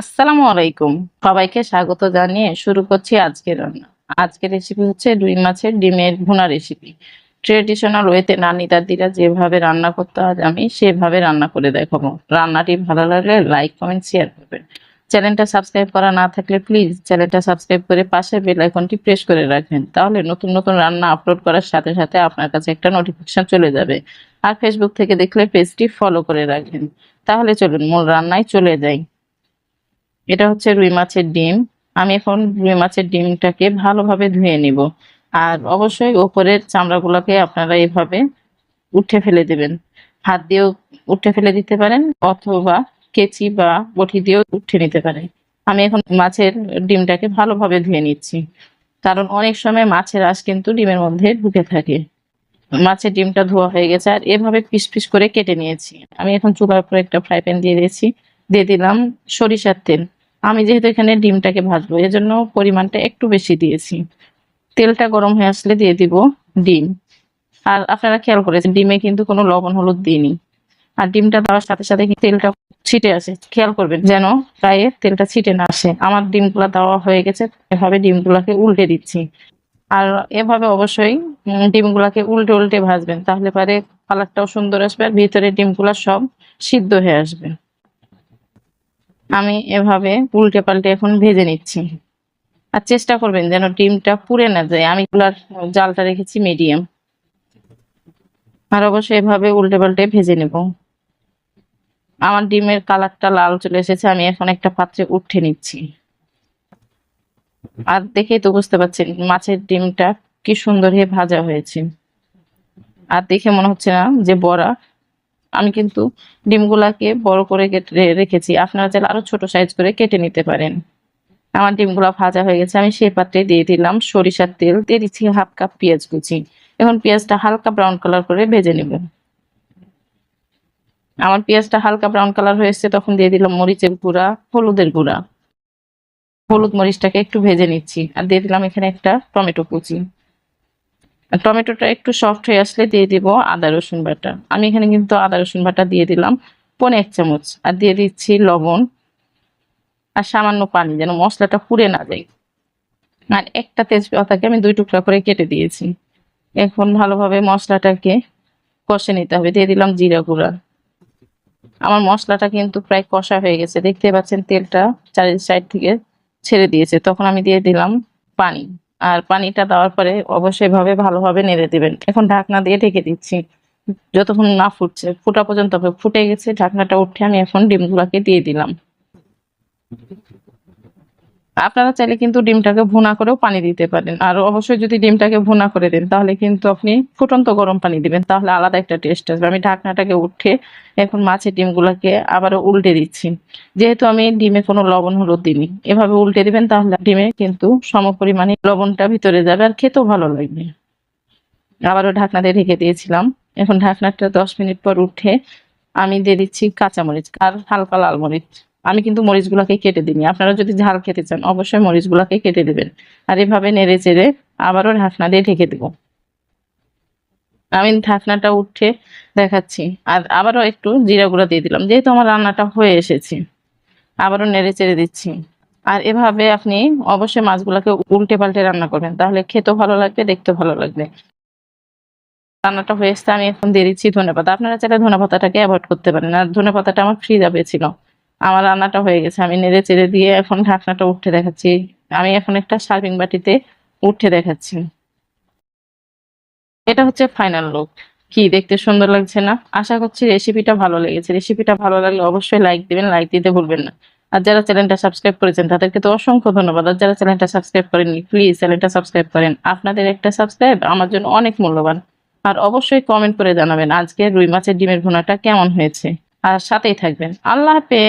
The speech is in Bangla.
আসসালামু আলাইকুম। সবাইকে স্বাগত জানিয়ে শুরু করছি আজকের রান্না। আজকের রেসিপি হচ্ছে রুই মাছের ডিমের ভুনা রেসিপি ট্রেডিশনাল ওয়েতে নানি দাদিরা যেভাবে রান্না করতে হয় আমি সেভাবে রান্না করে দেখাবো। রান্নাটি ভালো লাগলে লাইক কমেন্ট শেয়ার করবেন। চ্যানেলটা সাবস্ক্রাইব করা না থাকলে প্লিজ চ্যানেলটা সাবস্ক্রাইব করে পাশে বেল আইকনটি প্রেস করে রাখবেন। তাহলে নতুন নতুন রান্না আপলোড করার সাথে সাথে আপনার কাছে একটা নোটিফিকেশন চলে যাবে। আর ফেসবুক থেকে দেখলে পেজটি ফলো করে রাখবেন। তাহলে চলুন মূল রান্নায় চলে যাই। এটা হচ্ছে রুই মাছের ডিম। আমি এখন রুই মাছের ডিমটাকে ভালোভাবে ধুয়ে নিব। আর অবশ্যই ওপরের চামড়াগুলোকে আপনারা এভাবে উঠে ফেলে দেবেন। হাত দিয়েও উঠে ফেলে দিতে পারেন অথবা কেচি বা বটি দিয়েও উঠে নিতে পারেন। আমি এখন মাছের ডিমটাকে ভালোভাবে ধুয়ে নিচ্ছি। কারণ অনেক সময় মাছের আঁশ কিন্তু ডিমের মধ্যে ঢুকে থাকে। মাছের ডিমটা ধোয়া হয়ে গেছে আর এভাবে পিস পিস করে কেটে নিয়েছি। আমি এখন চুলার উপরে একটা ফ্রাই প্যান দিয়ে দিয়েছি। দিয়ে দিলাম সরিষার তেল। আমি যেহেতু এখানে ডিমটাকে ভাজবো, এজন্য পরিমাণটা একটু বেশি দিয়েছি। তেলটা গরম হয়ে আসলে দিয়ে দিব ডিম। আর আপনারা খেয়াল করেছেন, ডিমে কিন্তু কোনো লবণ হলুদ দিইনি। আর ডিমটা দেওয়ার সাথে সাথে তেলটা ছিটে আসে। খেয়াল করবেন যেন গায়ে তেলটা ছিটে না আসে। আমার ডিমগুলা দেওয়া হয়ে গেছে, এভাবে ডিমগুলাকে উল্টে দিচ্ছি। আর এভাবে অবশ্যই ডিমগুলাকে উল্টে উল্টে ভাজবেন, তাহলে পারে কালারটাও সুন্দর আসবে আর ভিতরে ডিমগুলা সব সিদ্ধ হয়ে আসবে। আমি এভাবে উল্টে পাল্টে এখন ভেজে নিচ্ছি। আর চেষ্টা করবেন যেন ডিমটা পুড়ে না যায়। আমি কুলার জালটা রেখেছি মিডিয়াম আর অবশ্যই এভাবে উল্টে পাল্টে ভেজে নেব। আমার ডিমের কালারটা লাল চলে এসেছে, আমি এখন একটা পাত্রে উঠে নিচ্ছি। আর দেখেই তো বুঝতে পারছেন মাছের ডিমটা কি সুন্দর হয়ে ভাজা হয়েছে। আর দেখে মনে হচ্ছে না যে বড়া আমি কিন্তু ডিমগুলাকে বড় করে কেটে রেখেছি। আপনারা চাইলে আরও ছোট সাইজ করে কেটে নিতে পারেন। আমার ডিমগুলা ভাজা হয়ে গেছে। আমি সেই পাত্রে দিয়ে দিলাম সরিষার তেল। দিয়ে দিচ্ছি হাফ কাপ পেঁয়াজ কুচি। এখন পেঁয়াজটা হালকা ব্রাউন কালার করে ভেজে নেব। আমার পেঁয়াজটা হালকা ব্রাউন কালার হয়েছে তখন দিয়ে দিলাম মরিচের গুঁড়া, হলুদের গুঁড়া। হলুদ মরিচটাকে একটু ভেজে নিচ্ছি। আর দিয়ে দিলাম এখানে একটা টমেটো কুচি। টমেটোটা একটু সফট হয়ে আসলে দিয়ে দিব আদা, রসুন বাটা। আমি এখানে কিন্তু আদা, রসুন বাটা দিয়ে দিলাম পনে এক চামচ। আর দিয়ে দিচ্ছি লবণ আর সামান্য পানি যেন মশলাটা পুড়ে না যায়। আর একটা তেজপাতাকে আমি দুই টুকরা করে কেটে দিয়েছি। এখন ভালোভাবে মশলাটাকে কষে নিতে হবে। দিয়ে দিলাম জিরা গুঁড়া। আমার মশলাটা কিন্তু প্রায় কষা হয়ে গেছে। দেখতে পাচ্ছেন তেলটা চারি সাইড থেকে ছেড়ে দিয়েছে। তখন আমি দিয়ে দিলাম পানি। আর পানিটা দেওয়ার পরে অবশ্যই ভাবে ভালোভাবে নেড়ে দিবেন। এখন ঢাকনা দিয়ে ঢেকে দিচ্ছি। যতক্ষণ না ফুটছে, ফুটা পর্যন্ত ফুটে গেছে, ঢাকনাটা উঠে আমি এখন ডিমগুলাকে দিয়ে দিলাম। আপনারা চাইলে কিন্তু ডিমটাকে ভুনা করেও পানি দিতে পারেন। আর অবশ্যই যদি ডিমটাকে ভুনা করে দেন, তাহলে কিন্তু আপনি ফুটন্ত গরম পানি দিবেন। তাহলে আলাদা একটা টেস্ট আসবে। আমি ঢাকনাটাকে উঠে এখন মাছের ডিমগুলোকে আবারও উল্টে দিচ্ছি। যেহেতু আমি ডিমে কোনো লবণ হলুদ দিইনি, এভাবে উল্টে দিবেন, তাহলে ডিমে কিন্তু সম পরিমাণে লবণটা ভিতরে যাবে আর খেতেও ভালো লাগবে। আবারও ঢাকনাতে ঢেকে দিয়েছিলাম। এখন ঢাকনাটা দশ মিনিট পর উঠে আমি দিয়ে দিচ্ছি কাঁচামরিচ আর হালকা লাল মরিচ। আমি কিন্তু মরিচগুলোকে কেটে দিইনি। আপনারা যদি ঝাল খেতে চান, অবশ্যই মরিচগুলোকে কেটে দেবেন। আর এভাবে নেড়ে চেড়ে আবারও ঢাকনা দিয়ে ঢেকে দেবো। আমি ঢাকনাটা উঠে দেখাচ্ছি। আর আবারও একটু জিরা গুঁড়া দিয়ে দিলাম। যেহেতু আমার রান্নাটা হয়ে এসেছে, আবারও নেড়ে চেড়ে দিচ্ছি। আর এভাবে আপনি অবশ্যই মাছগুলোকে উল্টে পাল্টে রান্না করবেন। তাহলে খেতেও ভালো লাগবে, দেখতেও ভালো লাগবে। রান্নাটা হয়ে এসছে, আমি এখন দিয়ে দিচ্ছি ধনে পাতা আপনারা চাইলে ধনে পাতাটাকে অ্যাভয়েড করতে পারেন। আর ধনে পাতাটা আমার ফ্রি যাবে ছিল। আমার রান্নাটা হয়ে গেছে। আমি নেড়ে চেড়ে দিয়ে এখন ঢাকনাটা উঠে দেখাচ্ছি। আমি এখন একটা সার্ভিং বাটিতে উঠে দেখাচ্ছি। এটা হচ্ছে ফাইনাল লুক। কি দেখতে সুন্দর লাগছে না? আশা করছি রেসিপিটা ভালো লেগেছে। রেসিপিটা ভালো লাগলে অবশ্যই লাইক দিবেন, লাইক দিতে ভুলবেন না। আর যারা চ্যানেলটা সাবস্ক্রাইব করেছেন, তাদেরকে তো অসংখ্য ধন্যবাদ। আর যারা চ্যানেলটা সাবস্ক্রাইব করেননি, প্লিজ চ্যানেলটা সাবস্ক্রাইব করেন। আপনাদের একটা সাবস্ক্রাইব আমার জন্য অনেক মূল্যবান। আর অবশ্যই কমেন্ট করে জানাবেন আজকে রুই মাছের ডিমের ভুনাটা কেমন হয়েছে। আর সাথেই থাকবেন। আল্লাহ হাফেজ।